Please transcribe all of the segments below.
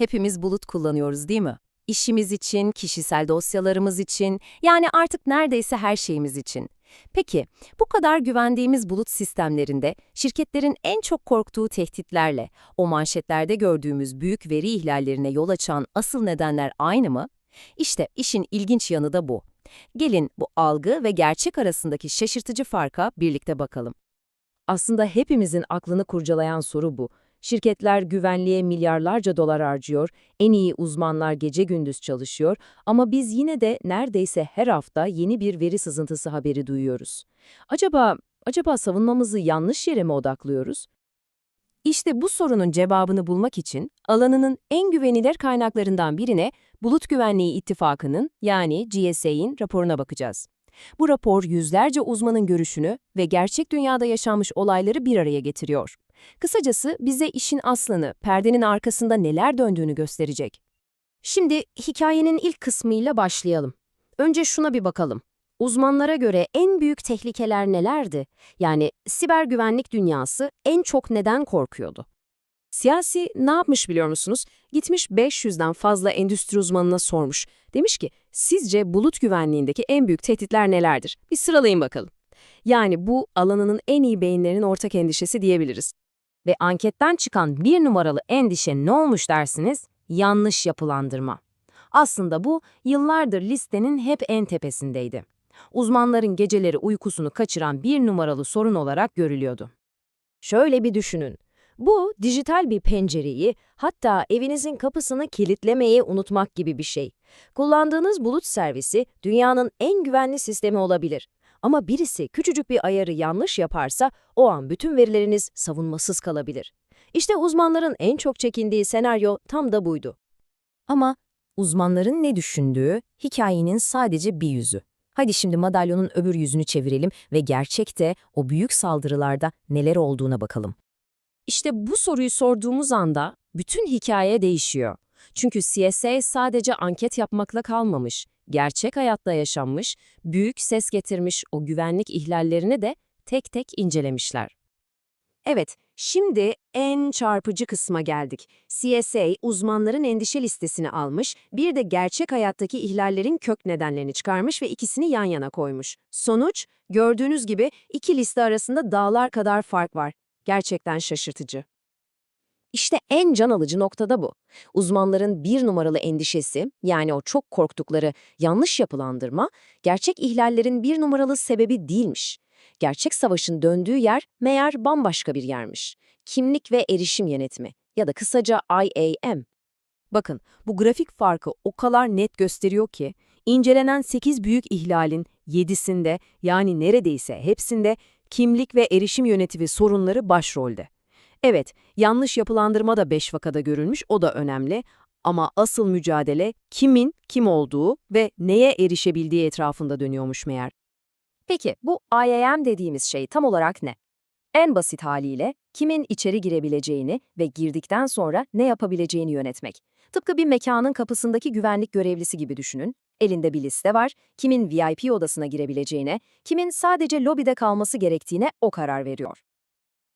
Hepimiz bulut kullanıyoruz değil mi? İşimiz için, kişisel dosyalarımız için, yani artık neredeyse her şeyimiz için. Peki, bu kadar güvendiğimiz bulut sistemlerinde şirketlerin en çok korktuğu tehditlerle o manşetlerde gördüğümüz büyük veri ihlallerine yol açan asıl nedenler aynı mı? İşte işin ilginç yanı da bu. Gelin bu algı ve gerçek arasındaki şaşırtıcı farka birlikte bakalım. Aslında hepimizin aklını kurcalayan soru bu. Şirketler güvenliğe milyarlarca dolar harcıyor, en iyi uzmanlar gece gündüz çalışıyor ama biz yine de neredeyse her hafta yeni bir veri sızıntısı haberi duyuyoruz. Acaba, acaba savunmamızı yanlış yere mi odaklıyoruz? İşte bu sorunun cevabını bulmak için alanının en güvenilir kaynaklarından birine Bulut Güvenliği İttifakı'nın yani GSA'in raporuna bakacağız. Bu rapor yüzlerce uzmanın görüşünü ve gerçek dünyada yaşanmış olayları bir araya getiriyor. Kısacası bize işin aslını, perdenin arkasında neler döndüğünü gösterecek. Şimdi hikayenin ilk kısmıyla başlayalım. Önce şuna bir bakalım. Uzmanlara göre en büyük tehlikeler nelerdi? Yani siber güvenlik dünyası en çok neden korkuyordu? Siyasi ne yapmış biliyor musunuz? Gitmiş 500'den fazla endüstri uzmanına sormuş. Demiş ki, sizce bulut güvenliğindeki en büyük tehditler nelerdir? Bir sıralayın bakalım. Yani bu alanının en iyi beyinlerinin ortak endişesi diyebiliriz. Ve anketten çıkan bir numaralı endişe ne olmuş dersiniz? Yanlış yapılandırma. Aslında bu yıllardır listenin hep en tepesindeydi. Uzmanların geceleri uykusunu kaçıran bir numaralı sorun olarak görülüyordu. Şöyle bir düşünün. Bu, dijital bir pencereyi, hatta evinizin kapısını kilitlemeyi unutmak gibi bir şey. Kullandığınız bulut servisi dünyanın en güvenli sistemi olabilir. Ama birisi küçücük bir ayarı yanlış yaparsa o an bütün verileriniz savunmasız kalabilir. İşte uzmanların en çok çekindiği senaryo tam da buydu. Ama uzmanların ne düşündüğü hikayenin sadece bir yüzü. Hadi şimdi madalyonun öbür yüzünü çevirelim ve gerçekte o büyük saldırılarda neler olduğuna bakalım. İşte bu soruyu sorduğumuz anda bütün hikaye değişiyor. Çünkü CSA sadece anket yapmakla kalmamış, gerçek hayatta yaşanmış, büyük ses getirmiş o güvenlik ihlallerini de tek tek incelemişler. Evet, şimdi en çarpıcı kısma geldik. CSA uzmanların endişe listesini almış, bir de gerçek hayattaki ihlallerin kök nedenlerini çıkarmış ve ikisini yan yana koymuş. Sonuç, gördüğünüz gibi iki liste arasında dağlar kadar fark var. Gerçekten şaşırtıcı. İşte en can alıcı nokta da bu. Uzmanların bir numaralı endişesi, yani o çok korktukları yanlış yapılandırma, gerçek ihlallerin bir numaralı sebebi değilmiş. Gerçek savaşın döndüğü yer meğer bambaşka bir yermiş. Kimlik ve erişim yönetimi ya da kısaca IAM. Bakın, bu grafik farkı o kadar net gösteriyor ki, incelenen 8 büyük ihlalin 7'sinde yani neredeyse hepsinde kimlik ve erişim yönetimi sorunları başrolde. Evet, yanlış yapılandırma da 5 vakada görülmüş, o da önemli. Ama asıl mücadele kimin kim olduğu ve neye erişebildiği etrafında dönüyormuş meğer. Peki bu IAM dediğimiz şey tam olarak ne? En basit haliyle kimin içeri girebileceğini ve girdikten sonra ne yapabileceğini yönetmek. Tıpkı bir mekanın kapısındaki güvenlik görevlisi gibi düşünün. Elinde bir liste var, kimin VIP odasına girebileceğine, kimin sadece lobide kalması gerektiğine o karar veriyor.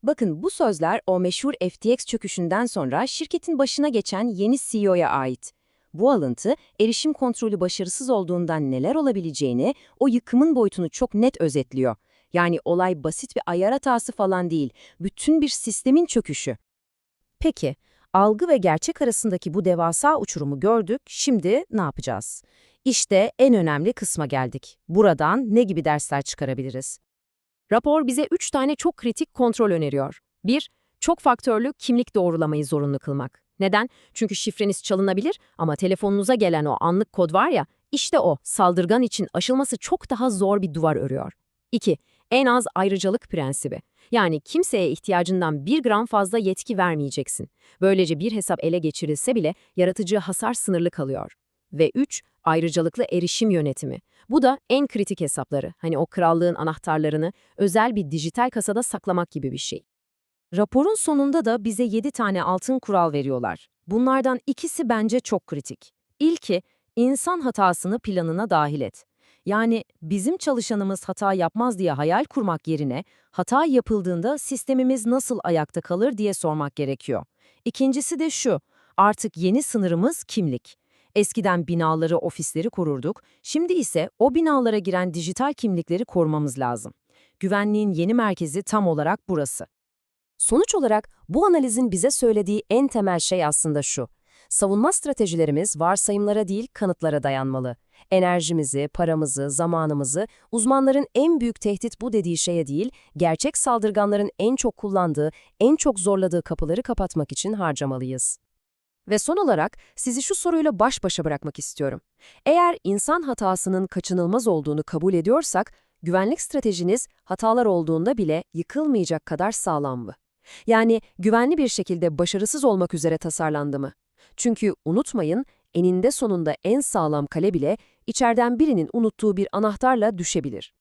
Bakın bu sözler o meşhur FTX çöküşünden sonra şirketin başına geçen yeni CEO'ya ait. Bu alıntı, erişim kontrolü başarısız olduğundan neler olabileceğini, o yıkımın boyutunu çok net özetliyor. Yani olay basit bir ayar hatası falan değil, bütün bir sistemin çöküşü. Peki, algı ve gerçek arasındaki bu devasa uçurumu gördük, şimdi ne yapacağız? İşte en önemli kısma geldik. Buradan ne gibi dersler çıkarabiliriz? Rapor bize üç tane çok kritik kontrol öneriyor. 1. Çok faktörlü kimlik doğrulamayı zorunlu kılmak. Neden? Çünkü şifreniz çalınabilir ama telefonunuza gelen o anlık kod var ya, işte o saldırgan için aşılması çok daha zor bir duvar örüyor. 2. En az ayrıcalık prensibi. Yani kimseye ihtiyacından bir gram fazla yetki vermeyeceksin. Böylece bir hesap ele geçirilse bile yaratıcı hasar sınırlı kalıyor. Ve 3. Ayrıcalıklı erişim yönetimi. Bu da en kritik hesapları, hani o krallığın anahtarlarını özel bir dijital kasada saklamak gibi bir şey. Raporun sonunda da bize 7 tane altın kural veriyorlar. Bunlardan ikisi bence çok kritik. İlki, insan hatasını planına dahil et. Yani bizim çalışanımız hata yapmaz diye hayal kurmak yerine hata yapıldığında sistemimiz nasıl ayakta kalır diye sormak gerekiyor. İkincisi de şu, Artık yeni sınırımız kimlik. Eskiden binaları, ofisleri korurduk, şimdi ise o binalara giren dijital kimlikleri korumamız lazım. Güvenliğin yeni merkezi tam olarak burası. Sonuç olarak bu analizin bize söylediği en temel şey aslında şu. Savunma stratejilerimiz varsayımlara değil kanıtlara dayanmalı. Enerjimizi, paramızı, zamanımızı uzmanların en büyük tehdit bu dediği şeye değil, gerçek saldırganların en çok kullandığı, en çok zorladığı kapıları kapatmak için harcamalıyız. Ve son olarak sizi şu soruyla baş başa bırakmak istiyorum. Eğer insan hatasının kaçınılmaz olduğunu kabul ediyorsak, güvenlik stratejiniz hatalar olduğunda bile yıkılmayacak kadar sağlam mı? Yani güvenli bir şekilde başarısız olmak üzere tasarlandı mı? Çünkü unutmayın, eninde sonunda en sağlam kale bile içeriden birinin unuttuğu bir anahtarla düşebilir.